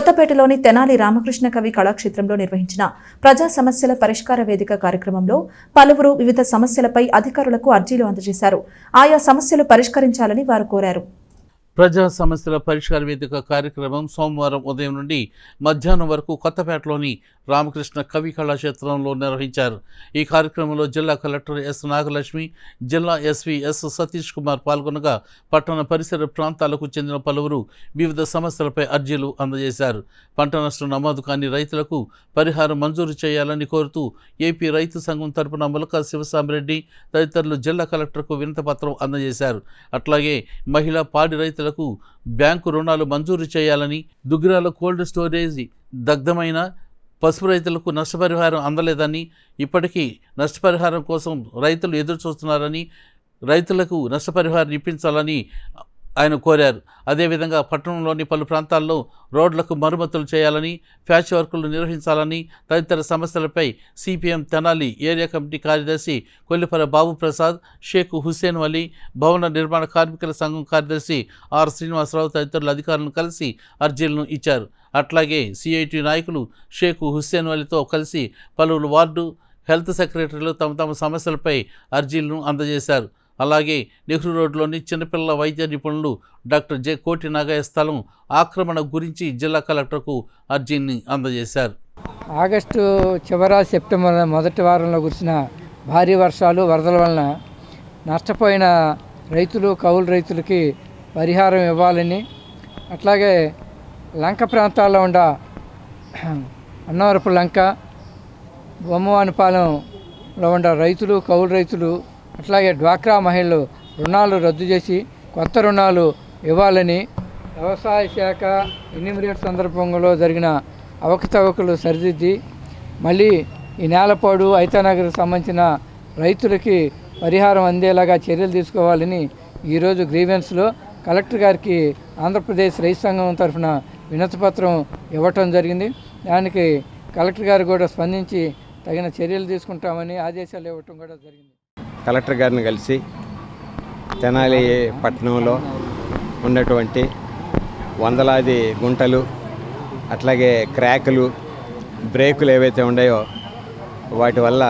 కొత్తపేటలోని తెనాలి రామకృష్ణ కవి కళాక్షేత్రంలో నిర్వహించిన ప్రజా సమస్యల పరిష్కార వేదిక కార్యక్రమంలో పలువురు వివిధ సమస్యలపై అధికారులకు అర్జీలు అందజేశారు. ఆయా సమస్యలు పరిష్కరించాలని వారు కోరారు. ప్రజా సమస్యల పరిష్కార వేదిక కార్యక్రమం సోమవారం ఉదయం నుండి మధ్యాహ్నం వరకు కొత్తపేటలోని రామకృష్ణ కవి కళాక్షేత్రంలో నిర్వహించారు. ఈ కార్యక్రమంలో జిల్లా కలెక్టర్ ఎస్ నాగలక్ష్మి జిల్లా ఎస్వి ఎస్ సతీష్ కుమార్ పాల్గొనగా పట్టణ పరిసర ప్రాంతాలకు చెందిన పలువురు వివిధ సమస్యలపై అర్జీలు అందజేశారు. పంట నష్టం నమోదు కాని రైతులకు పరిహారం మంజూరు చేయాలని కోరుతూ ఏపీ రైతు సంఘం తరపున ములక శివసామిరెడ్డి తదితరులు జిల్లా కలెక్టర్కు వినతపత్రం అందజేశారు. అట్లాగే మహిళా పాడి రైతు రైతులకు బ్యాంకు రుణాలు మంజూరు చేయాలని దుగ్గిరాల కోల్డ్ స్టోరేజ్ దగ్ధమైన పసుపు రైతులకు నష్టపరిహారం అందలేదని ఇప్పటికీ నష్టపరిహారం కోసం రైతులు ఎదురు చూస్తున్నారని రైతులకు నష్టపరిహారం ఇప్పించాలని ఆయన కోరారు. అదేవిధంగా పట్టణంలోని పలు ప్రాంతాల్లో రోడ్లకు మరమ్మతులు చేయాలని ఫ్యాచ్ వర్కులు నిర్వహించాలని తదితర సమస్యలపై సిపిఎం తెనాలి ఏరియా కమిటీ కార్యదర్శి కొల్లిపర బాబు ప్రసాద్ షేక్ హుస్సేన్ అలీ భవన నిర్మాణ కార్మికుల సంఘం కార్యదర్శి ఆర్ శ్రీనివాసరావు తదితరుల అధికారులను కలిసి అర్జీలను ఇచ్చారు. అట్లాగే సిఐటి నాయకులు షేక్ హుస్సేన్ వలీతో కలిసి పలువురు వార్డు హెల్త్ సెక్రటరీలు తమ తమ సమస్యలపై అర్జీలను అందజేశారు. అలాగే నెహ్రూ రోడ్లోని చిన్నపిల్లల వైద్య నిపుణులు డాక్టర్ జె. కోటి నాగయ్య స్థలం ఆక్రమణ గురించి జిల్లా కలెక్టర్కు అర్జీని అందజేశారు. ఆగస్టు చివర సెప్టెంబర్ మొదటి వారంలో కురిసిన భారీ వర్షాలు వరదల వలన నష్టపోయిన రైతులు కౌలు రైతులకి పరిహారం ఇవ్వాలని అట్లాగే లంక ప్రాంతాల్లో ఉన్న అన్నవరపు లంక బొమ్మవానిపాలెంలో ఉన్న రైతులు కౌలు రైతులు అట్లాగే డ్వాక్రా మహిళలు రుణాలు రద్దు చేసి కొత్త రుణాలు ఇవ్వాలని వ్యవసాయ శాఖ ఎన్యూమిరేట్ సందర్భంలో జరిగిన అవకతవకలు సరిదిద్ది మళ్ళీ ఈ నేలపాడు ఐతానగర్కి సంబంధించిన రైతులకి పరిహారం అందేలాగా చర్యలు తీసుకోవాలని ఈరోజు గ్రీవెన్స్లో కలెక్టర్ గారికి ఆంధ్రప్రదేశ్ రైతు సంఘం తరఫున వినతిపత్రం ఇవ్వటం జరిగింది. దానికి కలెక్టర్ గారు కూడా స్పందించి తగిన చర్యలు తీసుకుంటామని ఆదేశాలు ఇవ్వటం కూడా జరిగింది. కలెక్టర్ గారిని కలిసి తెనాలి పట్టణంలో ఉన్నటువంటి వందలాది గుంటలు అట్లాగే క్రాకులు బ్రేకులు ఏవైతే ఉన్నాయో వాటి వల్ల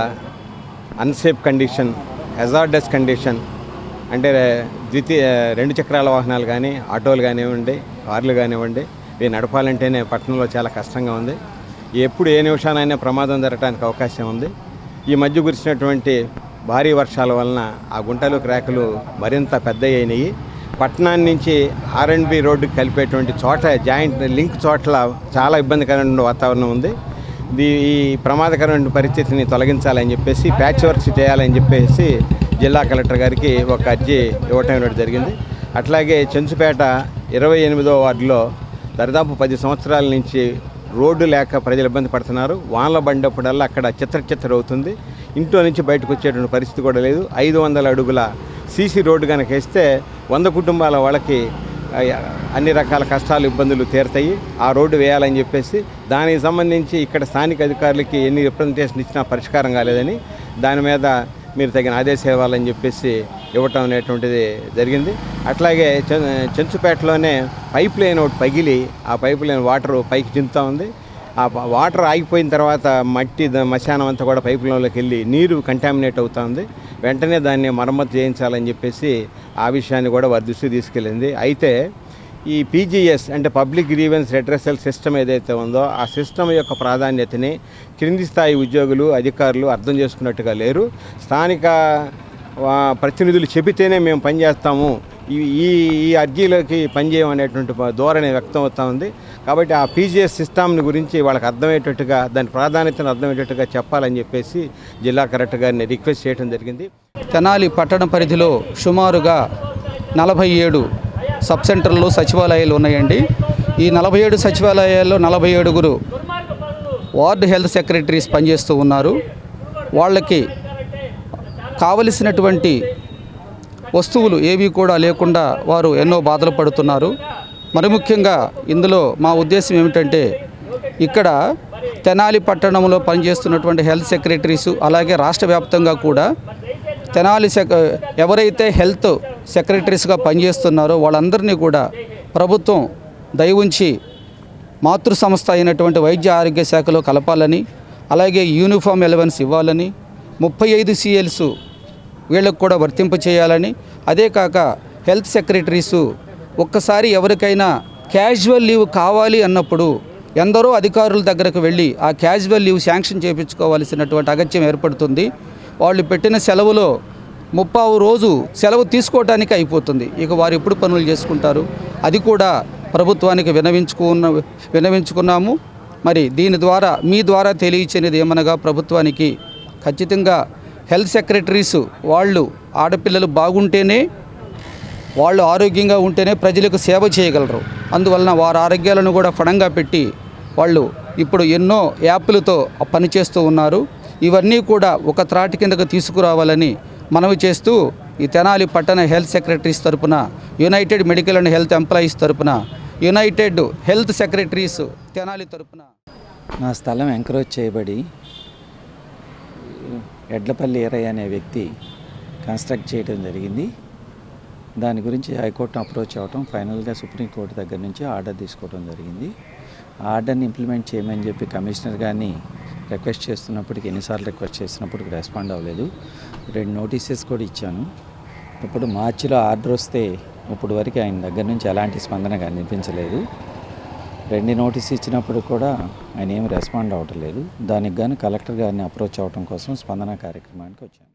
అన్సేఫ్ కండిషన్ హెజార్డస్ కండిషన్ అంటే ద్వితీయ రెండు చక్రాల వాహనాలు కానీ ఆటోలు కానివ్వండి కార్లు కానివ్వండి ఇవి నడపాలంటేనే పట్టణంలో చాలా కష్టంగా ఉంది. ఎప్పుడు ఏ నిమిషానైనా ప్రమాదం జరగడానికి అవకాశం ఉంది. ఈ మధ్య కురిసినటువంటి భారీ వర్షాల వలన ఆ గుంటలు క్రాకులు మరింత పెద్ద అయినాయి పట్టణాన్ని నుంచి ఆర్ఎండ్బి రోడ్డు కలిపేటువంటి చోట జాయింట్ లింక్ చోట్ల చాలా ఇబ్బందికరమైన వాతావరణం ఉంది. ఈ ప్రమాదకరమైన పరిస్థితిని తొలగించాలని చెప్పేసి ప్యాచ్ వర్క్స్ చేయాలని చెప్పేసి జిల్లా కలెక్టర్ గారికి ఒక అర్జీ ఇవ్వటం జరిగింది. అట్లాగే చెంచుపేట ఇరవై ఎనిమిదో వార్డులో దరిదాపు పది సంవత్సరాల నుంచి రోడ్డు లేక ప్రజలు ఇబ్బంది పడుతున్నారు. వానల పడినప్పుడల్లా అక్కడ చిత్ర చిత్ర అవుతుంది ఇంట్లో నుంచి బయటకు వచ్చేటువంటి పరిస్థితి కూడా లేదు. ఐదు వందల అడుగుల సీసీ రోడ్డు కనుక వేస్తే వంద కుటుంబాల వాళ్ళకి అన్ని రకాల కష్టాలు ఇబ్బందులు తీరుతాయి. ఆ రోడ్డు వేయాలని చెప్పేసి దానికి సంబంధించి ఇక్కడ స్థానిక అధికారులకి ఎన్ని రిప్రజెంటేషన్ ఇచ్చినా పరిష్కారం కాలేదని దాని మీద మీరు తగిన ఆదేశాలు ఇవ్వాలని చెప్పేసి ఇవ్వటం అనేటువంటిది జరిగింది. అట్లాగే చెంచుపేటలోనే పైప్ లైన్ ఒకటి పగిలి ఆ పైప్ లైన్ వాటర్ పైకి చిందుతూ ఉంది. ఆ వాటర్ ఆగిపోయిన తర్వాత మట్టి మశానం అంతా కూడా పైపులలోకి వెళ్ళి నీరు కంటామినేట్ అవుతుంది. వెంటనే దాన్ని మరమ్మతు చేయించాలని చెప్పేసి ఆ విషయాన్ని కూడా వారి దృష్టికి తీసుకెళ్ళింది. అయితే ఈ పీజీఎస్ అంటే పబ్లిక్ గ్రీవెన్స్ రెడ్రెసల్ సిస్టమ్ ఏదైతే ఉందో ఆ సిస్టమ్ యొక్క ప్రాధాన్యతని క్రింది స్థాయి ఉద్యోగులు అధికారులు అర్థం చేసుకున్నట్టుగా లేరు. స్థానిక ప్రతినిధులు చెబితేనే మేము పనిచేస్తాము ఈ ఈ ఈ అర్జీలకి పనిచేయమనేటువంటి ధోరణి వ్యక్తం అవుతా ఉంది. కాబట్టి ఆ పీజీఎస్ సిస్టమ్ని గురించి వాళ్ళకి అర్థమయ్యేటట్టుగా దాని ప్రాధాన్యతను అర్థమయ్యేటట్టుగా చెప్పాలని చెప్పేసి జిల్లా కలెక్టర్ గారిని రిక్వెస్ట్ చేయడం జరిగింది. తెనాలి పట్టణ పరిధిలో సుమారుగా నలభై ఏడు సబ్ సెంటర్లు సచివాలయాలు ఉన్నాయండి. ఈ నలభై ఏడు సచివాలయాల్లో నలభై ఏడుగురు వార్డు హెల్త్ సెక్రటరీస్ పనిచేస్తూ ఉన్నారు. వాళ్ళకి కావలసినటువంటి వస్తువులు ఏవి కూడా లేకుండా వారు ఎన్నో బాధలు పడుతున్నారు. మరి ముఖ్యంగా ఇందులో మా ఉద్దేశం ఏమిటంటే ఇక్కడ తెనాలి పట్టణంలో పనిచేస్తున్నటువంటి హెల్త్ సెక్రటరీస్ అలాగే రాష్ట్ర వ్యాప్తంగా కూడా తెనాలి సెక్ ఎవరైతే హెల్త్ సెక్రటరీస్గా పనిచేస్తున్నారో వాళ్ళందరినీ కూడా ప్రభుత్వం దయ ఉంచి మాతృ సంస్థ అయినటువంటి వైద్య ఆరోగ్య శాఖలో కలపాలని అలాగే యూనిఫామ్ ఎలవెన్స్ ఇవ్వాలని ముప్పై ఐదు సిఎల్స్ వీళ్ళకు కూడా వర్తింపు చేయాలని. అదే కాక హెల్త్ సెక్రటరీసు ఒక్కసారి ఎవరికైనా క్యాజువల్ లీవ్ కావాలి అన్నప్పుడు ఎందరో అధికారుల దగ్గరకు వెళ్ళి ఆ క్యాజువల్ లీవ్ శాంక్షన్ చేయించుకోవాల్సినటువంటి అగత్యం ఏర్పడుతుంది. వాళ్ళు పెట్టిన సెలవులో ముప్పావు రోజు సెలవు తీసుకోవటానికి అయిపోతుంది. ఇక వారు ఎప్పుడు పనులు చేసుకుంటారు? అది కూడా ప్రభుత్వానికి వినవించుకున్న వినవించుకున్నాము. మరి దీని ద్వారా మీ ద్వారా తెలియచేది ఏమనగా ప్రభుత్వానికి ఖచ్చితంగా హెల్త్ సెక్రటరీస్ వాళ్ళు ఆడపిల్లలు బాగుంటేనే వాళ్ళు ఆరోగ్యంగా ఉంటేనే ప్రజలకు సేవ చేయగలరు. అందువలన వారి ఆరోగ్యాలను కూడా ఫడంగా పెట్టి వాళ్ళు ఇప్పుడు ఎన్నో యాప్లతో పనిచేస్తూ ఉన్నారు. ఇవన్నీ కూడా ఒక త్రాటి కిందకు తీసుకురావాలని మనవి చేస్తూ ఈ తెనాలి పట్టణ హెల్త్ సెక్రటరీస్ తరపున united medical and health employees తరపున యునైటెడ్ హెల్త్ సెక్రటరీస్ తెనాలి తరపున. నా స్థలం ఎంకరేజ్ చేయబడి ఎడ్లపల్లి ఏరయ్య అనే వ్యక్తి కన్స్ట్రక్ట్ చేయడం జరిగింది. దాని గురించి హైకోర్టును అప్రోచ్ అవ్వటం ఫైనల్గా సుప్రీంకోర్టు దగ్గర నుంచి ఆర్డర్ తీసుకోవడం జరిగింది. ఆర్డర్ని ఇంప్లిమెంట్ చేయమని చెప్పి కమిషనర్ గారిని రిక్వెస్ట్ చేస్తున్నప్పటికి ఎన్నిసార్లు రిక్వెస్ట్ చేసినప్పటికి రెస్పాండ్ అవ్వలేదు. రెండు నోటీసెస్ కూడా ఇచ్చాను. ఇప్పుడు మార్చిలో ఆర్డర్ వస్తే ఇప్పుడు వరకు ఆయన దగ్గర నుంచి ఎలాంటి స్పందన కనిపించలేదు. రెండు నోటీస్ ఇచ్చినప్పుడు కూడా ఆయన ఏం రెస్పాండ్ అవ్వటం లేదు. దానికి గాను కలెక్టర్ గారిని అప్రోచ్ అవ్వడం కోసం స్పందన కార్యక్రమానికి వచ్చాను.